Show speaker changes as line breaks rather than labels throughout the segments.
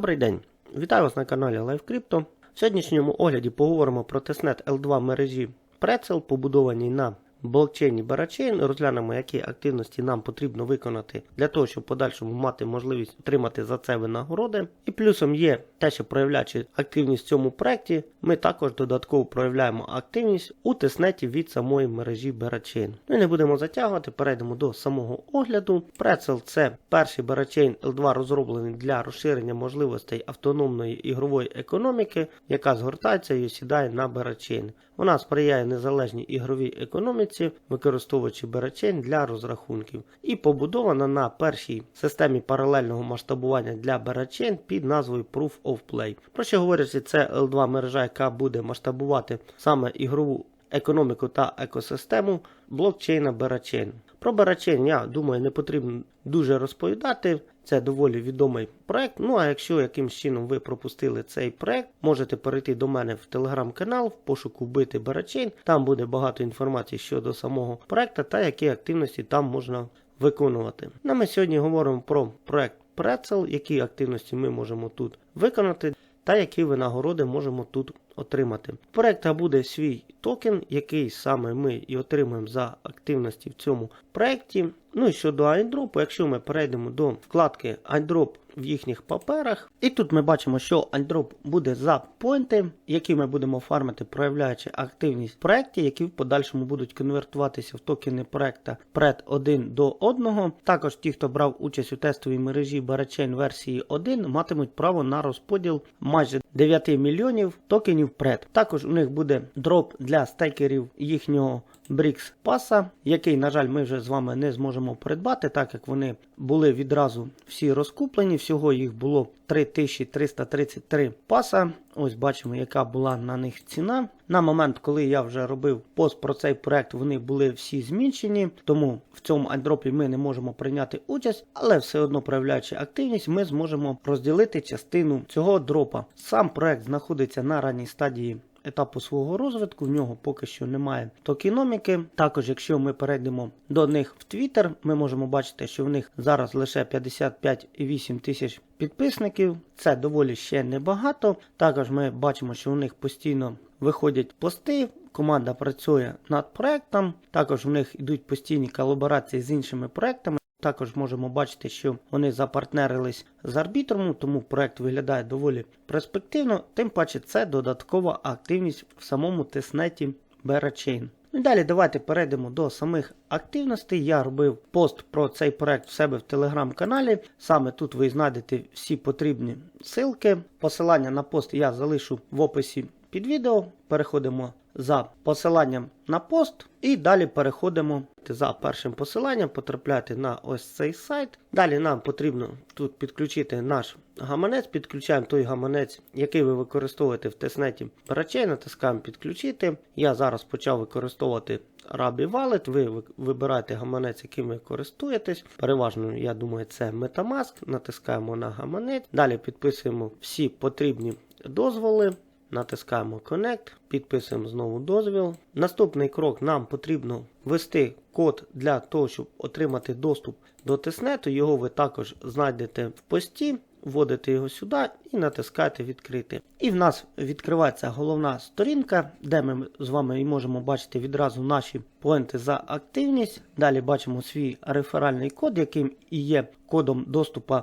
Добрий день! Вітаю вас на каналі LiveCrypto. В сьогоднішньому огляді поговоримо про тестнет L2 мережі Pretzel, побудованій на блокчейні Barachain. Розглянемо, які активності нам потрібно виконати для того, щоб подальшому мати можливість отримати за це винагороди. І плюсом є те, що проявляючи активність в цьому проєкті, ми також додатково проявляємо активність у тестнеті від самої мережі Barachain. Ну і не будемо затягувати, перейдемо до самого огляду. Pretzel це перший Barachain L2 розроблений для розширення можливостей автономної ігрової економіки, яка згортається і осідає на Barachain. Вона сприяє незалежній ігровій економіці, використовуючи беречень для розрахунків, і побудована на першій системі паралельного масштабування для беречень під назвою Proof of Play. Проще говорячи, це L2 мережа, яка буде масштабувати саме ігрову економіку та екосистему блокчейна Barachain. Про Barachain, я думаю, не потрібно дуже розповідати. Це доволі відомий проект. Ну а якщо якимсь чином ви пропустили цей проект, можете перейти до мене в телеграм-канал в пошуку вбити Barachain. Там буде багато інформації щодо самого проекту та які активності там можна виконувати. Ну, ми сьогодні говоримо про проект Pretzel, які активності ми можемо тут виконати, та які винагороди можемо тут отримати. У проекта буде свій токен, який саме ми і отримаємо за активності в цьому проекті. Ну і щодо айдропу, якщо ми перейдемо до вкладки айдроп в їхніх паперах, і тут ми бачимо, що айдроп буде за поінти, які ми будемо фармити, проявляючи активність в проекті, які в подальшому будуть конвертуватися в токени проекта PRED 1 до 1. Також ті, хто брав участь у тестовій мережі Barachain версії 1, матимуть право на розподіл майже 9 мільйонів токенів PRED. Також у них буде дроп для стейкерів їхнього Брікс паса, який, на жаль, ми вже з вами не зможемо придбати, так як вони були відразу всі розкуплені. Всього їх було 3333 паса. Ось бачимо, яка була на них ціна. На момент, коли я вже робив пост про цей проект, вони були всі змінчені, тому в цьому айдропі ми не можемо прийняти участь, але все одно проявляючи активність, ми зможемо розділити частину цього дропа. Сам проект знаходиться на ранній стадії етапу свого розвитку, в нього поки що немає токеноміки. Також, якщо ми перейдемо до них в Twitter, ми можемо бачити, що в них зараз лише 55,8 тисяч підписників. Це доволі ще небагато. Також ми бачимо, що у них постійно виходять пости. Команда працює над проектом. Також в них йдуть постійні колаборації з іншими проектами. Також можемо бачити, що вони запартнерились з арбітром, тому проект виглядає доволі перспективно. Тим паче це додаткова активність в самому тестнеті Berachain. Ну і далі давайте перейдемо до самих активностей. Я робив пост про цей проект в себе в телеграм-каналі. Саме тут ви знайдете всі потрібні ссылки. Посилання на пост я залишу в описі під відео. Переходимо за посиланням на пост і далі переходимо за першим посиланням, потрапляти на ось цей сайт. Далі нам потрібно тут підключити наш гаманець, підключаємо той гаманець, який ви використовуєте в тестнеті Parachain, натискаємо підключити. Я зараз почав використовувати Rabi Wallet, ви вибираєте гаманець, яким ви користуєтесь. Переважно, я думаю, це Metamask. Натискаємо на гаманець. Далі підписуємо всі потрібні дозволи. Натискаємо Connect, підписуємо знову дозвіл. Наступний крок нам потрібно ввести код для того, щоб отримати доступ до тестнету. Його ви також знайдете в пості, вводите його сюди і натискаєте відкрити. І в нас відкривається головна сторінка, де ми з вами можемо бачити відразу наші поінти за активність. Далі бачимо свій реферальний код, яким і є кодом доступу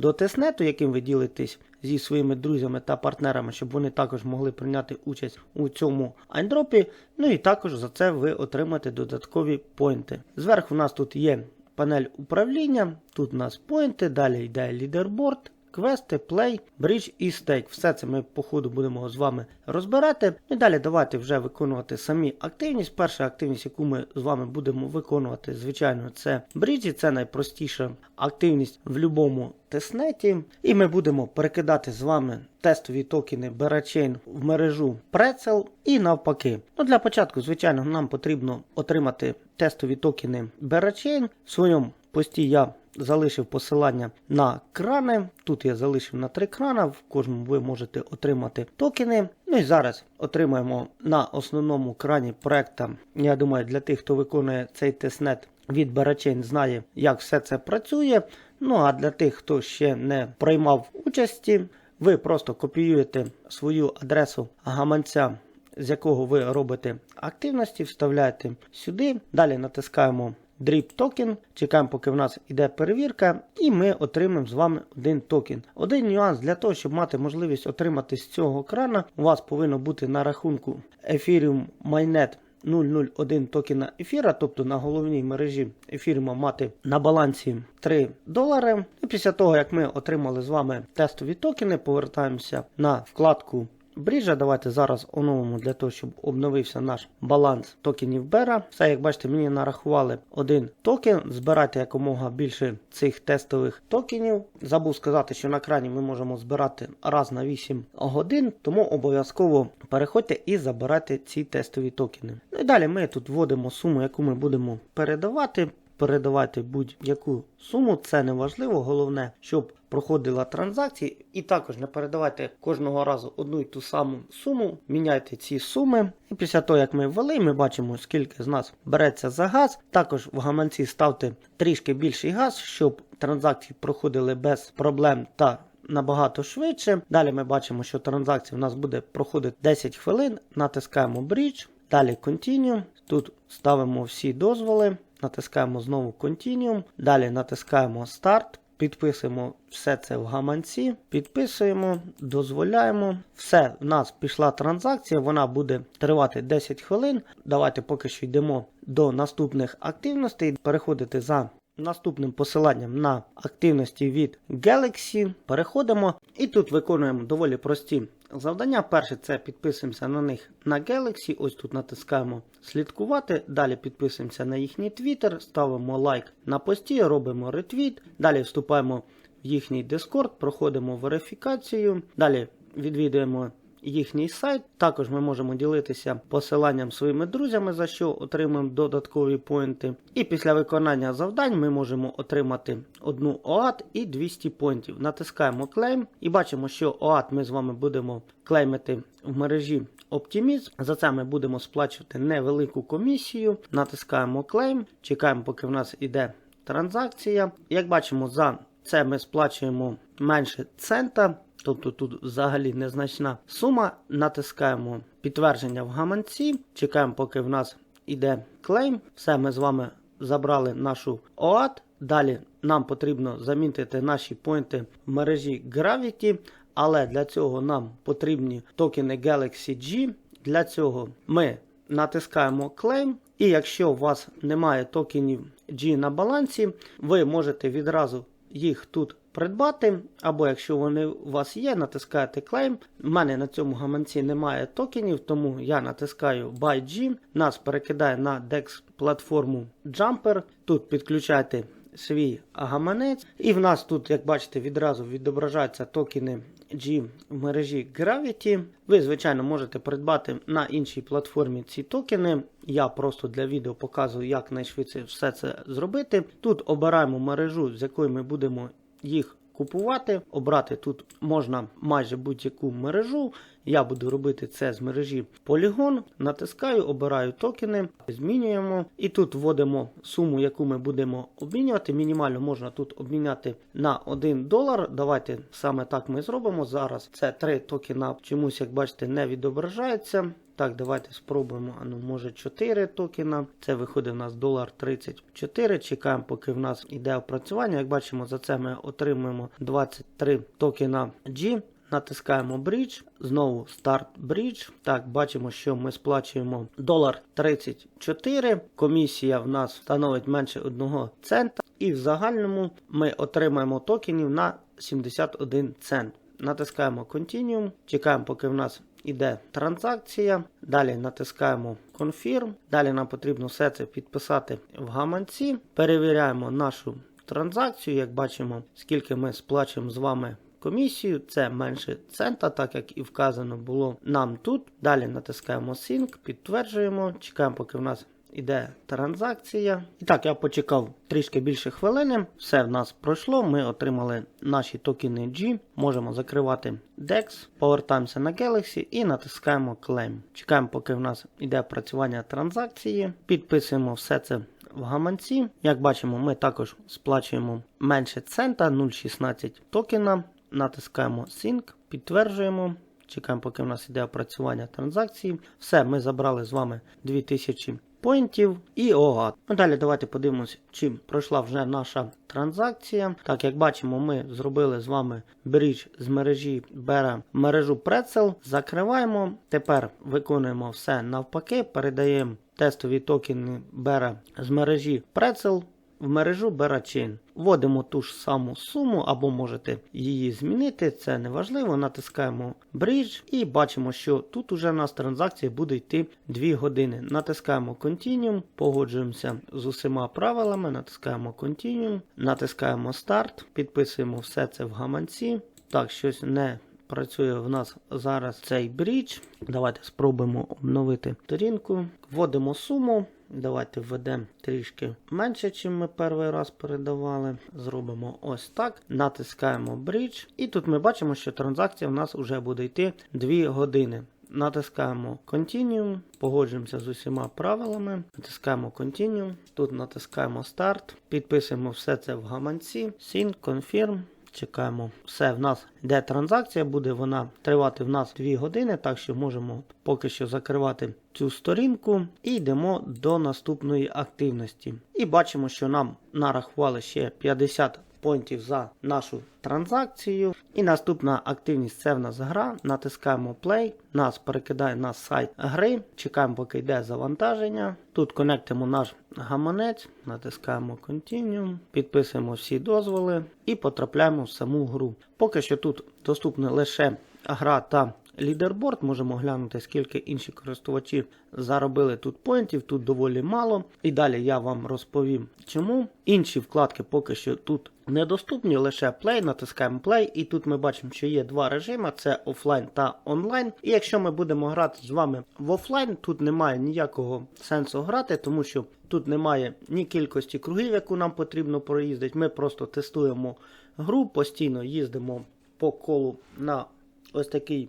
до тестнету, яким ви ділитесь зі своїми друзями та партнерами, щоб вони також могли прийняти участь у цьому айндропі. Ну і також за це ви отримаєте додаткові поінти. Зверху у нас тут є панель управління, тут у нас поінти, далі йде лідерборд. Квести, плей, бридж і стейк. Все це ми по ходу будемо з вами розбирати. І далі давайте вже виконувати самі активність. Перша активність, яку ми з вами будемо виконувати, звичайно, це бриджі. Це найпростіша активність в будь-якому тестнеті. І ми будемо перекидати з вами тестові токени Berachain в мережу Pretzel і навпаки. Ну, Для початку, звичайно, нам потрібно отримати тестові токени Berachain. В своєму пості я залишив посилання на крани. Тут я залишив на три крана, в кожному ви можете отримати токени. Ну і зараз отримаємо на основному крані проекта. Я думаю, для тих, хто виконує цей тестнет від Barachain, знає, як все це працює. Ну а для тих, хто ще не приймав участі Ви просто копіюєте свою адресу гаманця, з якого ви робите активності, вставляєте сюди. Далі натискаємо Drip токен, чекаємо, поки в нас іде перевірка, і ми отримаємо з вами один токен. Один нюанс для того, щоб мати можливість отримати з цього крана, у вас повинно бути на рахунку Ethereum Mainnet 001 токена ефіра, тобто на головній мережі ефіріма мати на балансі 3 долари. І після того, як ми отримали з вами тестові токени, повертаємося на вкладку Бріджа. Давайте зараз оновимо для того, щоб обновився наш баланс токенів Бера. Все, як бачите, мені нарахували один токен. Збирайте якомога більше цих тестових токенів. Забув сказати, що на крані ми можемо збирати раз на 8 годин, тому обов'язково переходьте і забирайте ці тестові токени. Ну і далі ми тут вводимо суму, яку ми будемо передавати. Передавати будь-яку суму, це не важливо. Головне, щоб проходила транзакції. І також не передавайте кожного разу одну і ту саму суму. Міняйте ці суми. І після того, як ми ввели, ми бачимо, скільки з нас береться за газ. Також в гаманці ставте трішки більший газ, щоб транзакції проходили без проблем та набагато швидше. Далі ми бачимо, що транзакція у нас буде проходити 10 хвилин. Натискаємо Bridge. Далі Continue. Тут ставимо всі дозволи. Натискаємо знову Continuum. Далі натискаємо Start. Підписуємо все це в гаманці, підписуємо, дозволяємо. Все, в нас пішла транзакція, вона буде тривати 10 хвилин. Давайте поки що йдемо до наступних активностей. Переходити за наступним посиланням на активності від Galaxy. Переходимо і тут виконуємо доволі прості завдання. Перше це підписуємося на них на Galaxy. Ось тут натискаємо слідкувати. Далі підписуємося на їхній Twitter, ставимо лайк на пості, робимо ретвіт. Далі вступаємо в їхній Discord, проходимо верифікацію. Далі відвідуємо їхній сайт. Також ми можемо ділитися посиланням своїми друзями, за що отримуємо додаткові поінти. І після виконання завдань ми можемо отримати одну ОАТ і 200 поінтів. Натискаємо клейм і бачимо, що ОАТ ми з вами будемо клеймити в мережі Optimism. За це ми будемо сплачувати невелику комісію. Натискаємо клейм, чекаємо, поки в нас іде транзакція. Як бачимо, за це ми сплачуємо менше цента. Тобто тут взагалі незначна сума. Натискаємо підтвердження в гаманці. Чекаємо, поки в нас іде клейм. Все, ми з вами забрали нашу ОАТ. Далі нам потрібно замітити наші поінти в мережі Gravity. Але для цього нам потрібні токени Galaxy G. Для цього ми натискаємо клейм. І якщо у вас немає токенів G на балансі, ви можете відразу їх тут придбати. Або якщо вони у вас є, натискаєте клейм. У мене на цьому гаманці немає токенів, тому я натискаю Buy G. Нас перекидає на DEX платформу Jumper. Тут підключайте свій гаманець. І в нас тут, як бачите, відразу відображаються токени G в мережі Gravity. Ви, звичайно, можете придбати на іншій платформі ці токени. Я просто для відео показую, як найшвидше все це зробити. Тут обираємо мережу, з якої ми будемо їх купувати. Обрати тут можна майже будь-яку мережу. Я буду робити це з мережі Polygon. Натискаю, обираю токени, змінюємо. І тут вводимо суму, яку ми будемо обмінювати. Мінімально можна тут обміняти на 1 долар. Давайте саме так ми зробимо. Зараз це 3 токена чомусь, як бачите, не відображається. Так, давайте спробуємо. А ну, може 4 токена. Це виходить у нас долар 34. Чекаємо, поки в нас йде опрацювання. Як бачимо, за це ми отримуємо 23 токена G. Натискаємо Bridge, знову Start Bridge. Так, бачимо, що ми сплачуємо долар 34. Комісія в нас становить менше 1 цента. І в загальному ми отримаємо токенів на 71 цент. Натискаємо Continue, чекаємо, поки в нас іде транзакція. Далі натискаємо Confirm. Далі нам потрібно все це підписати в гаманці. Перевіряємо нашу транзакцію. Як бачимо, скільки ми сплачуємо з вами комісію. Це менше цента, так як і вказано було нам тут. Далі натискаємо Sync, підтверджуємо, чекаємо, поки в нас іде транзакція. І так, я почекав трішки більше хвилини. Все в нас пройшло. Ми отримали наші токени G. Можемо закривати DEX, повертаємося на Galaxy і натискаємо Claim. Чекаємо, поки в нас іде працювання транзакції. Підписуємо все це. В гаманці, як бачимо, ми також сплачуємо менше цента 0,16 токена. Натискаємо Sync, підтверджуємо. Чекаємо, поки в нас іде опрацювання транзакції. Все, ми забрали з вами 2000 поінтів і ОГА. Ну, далі давайте подивимось, чи пройшла вже наша транзакція. Так, як бачимо, ми зробили з вами брідж з мережі бере мережу Pretzel, закриваємо. Тепер виконуємо все навпаки, передаємо тестові токени бере з мережі Pretzel в мережу Berachain. Вводимо ту ж саму суму, або можете її змінити, це не важливо. Натискаємо Bridge і бачимо, що тут уже у нас транзакція буде йти 2 години. Натискаємо Continuum, погоджуємося з усіма правилами, натискаємо Continuum, натискаємо Start, підписуємо все це в гаманці. Так, щось не працює в нас зараз цей брідж. Давайте спробуємо обновити сторінку. Вводимо суму. Давайте введемо трішки менше, ніж ми перший раз передавали. Зробимо ось так. Натискаємо Bridge. І тут ми бачимо, що транзакція в нас вже буде йти 2 години. Натискаємо Continue, погоджуємося з усіма правилами. Натискаємо Continue. Тут натискаємо Start, підписуємо все це в гаманці. Sync, Confirm. Чекаємо. Все, в нас йде транзакція, буде вона тривати в нас 2 години, так що можемо поки що закривати цю сторінку і йдемо до наступної активності. І бачимо, що нам нарахували ще 50 поінтів за нашу транзакцію. І наступна активність це в нас гра. Натискаємо Play, нас перекидає на сайт гри. Чекаємо, поки йде завантаження. Тут конектимо наш гаманець, натискаємо Continue, підписуємо всі дозволи і потрапляємо в саму гру. Поки що тут доступна лише гра та лідерборд. Можемо глянути, скільки інші користувачі заробили тут поінтів. Тут доволі мало. І далі я вам розповім чому. Інші вкладки поки що тут недоступні, лише Play, натискаємо Play, і тут ми бачимо, що є два режими: це офлайн та онлайн. І якщо ми будемо грати з вами в офлайн, тут немає ніякого сенсу грати, тому що тут немає ні кількості кругів, яку нам потрібно проїздити. Ми просто тестуємо гру, постійно їздимо по колу на ось такій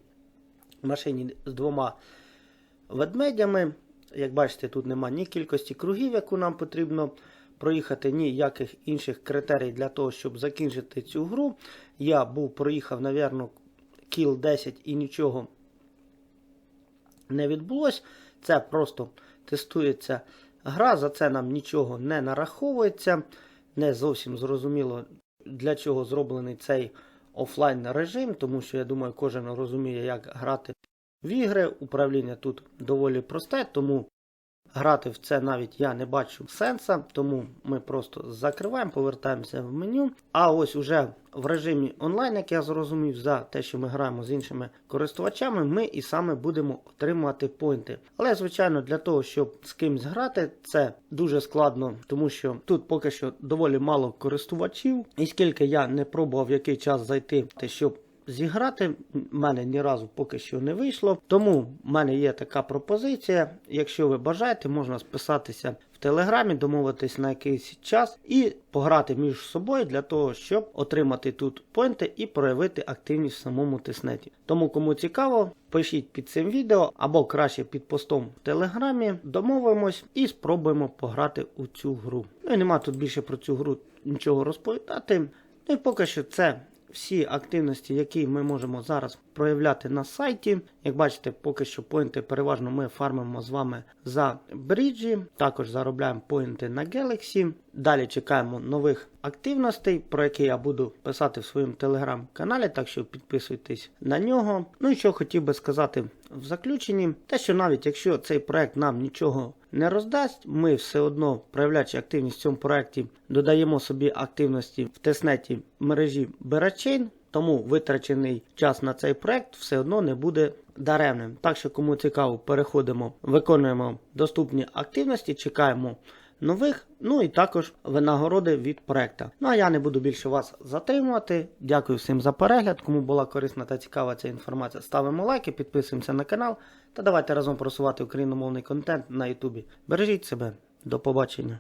машині з двома ведмедями. Як бачите, тут немає ні кількості кругів, яку нам потрібно проїхати, ніяких інших критерій для того, щоб закінчити цю гру. Я був проїхав, напевно, кіл 10 і нічого не відбулось. Це просто тестується гра, за це нам нічого не нараховується. Не зовсім зрозуміло, для чого зроблений цей офлайн режим, тому що я думаю, кожен розуміє, як грати в ігри. Управління тут доволі просте, тому грати в це навіть я не бачу сенса, тому ми просто закриваємо, повертаємося в меню. А ось уже в режимі онлайн, як я зрозумів, за те, що ми граємо з іншими користувачами, ми і саме будемо отримувати поінти. Але, звичайно, для того, щоб з кимось грати, це дуже складно, тому що тут поки що доволі мало користувачів, і скільки я не пробував який час зайти, щоб Зіграти в мене ні разу поки що не вийшло. Тому в мене є така пропозиція. Якщо ви бажаєте, можна списатися в телеграмі, домовитись на якийсь час і пограти між собою для того, щоб отримати тут поінти і проявити активність в самому тиснеті. Тому, кому цікаво, пишіть під цим відео або краще під постом в телеграмі. Домовимось і спробуємо пограти у цю гру. Ну і нема тут більше про цю гру нічого розповідати. Ну і поки що це всі активності, які ми можемо зараз проявляти на сайті. Як бачите, поки що поінти переважно ми фармимо з вами за бріджі, також заробляємо поінти на Galaxy. Далі чекаємо нових активностей, про які я буду писати в своєму телеграм-каналі, так що підписуйтесь на нього. Ну і що хотів би сказати в заключенні, те, що навіть якщо цей проект нам нічого не роздасть, ми все одно, проявляючи активність в цьому проекті, додаємо собі активності в тестнеті мережі Берачейн, тому витрачений час на цей проект все одно не буде даремним. Так що, кому цікаво, переходимо, виконуємо доступні активності, чекаємо нових, ну і також винагороди від проекта. Ну а я не буду більше вас затримувати. Дякую всім за перегляд. Кому була корисна та цікава ця інформація, ставимо лайки, підписуємося на канал та давайте разом просувати україномовний контент на Ютубі. Бережіть себе, до побачення.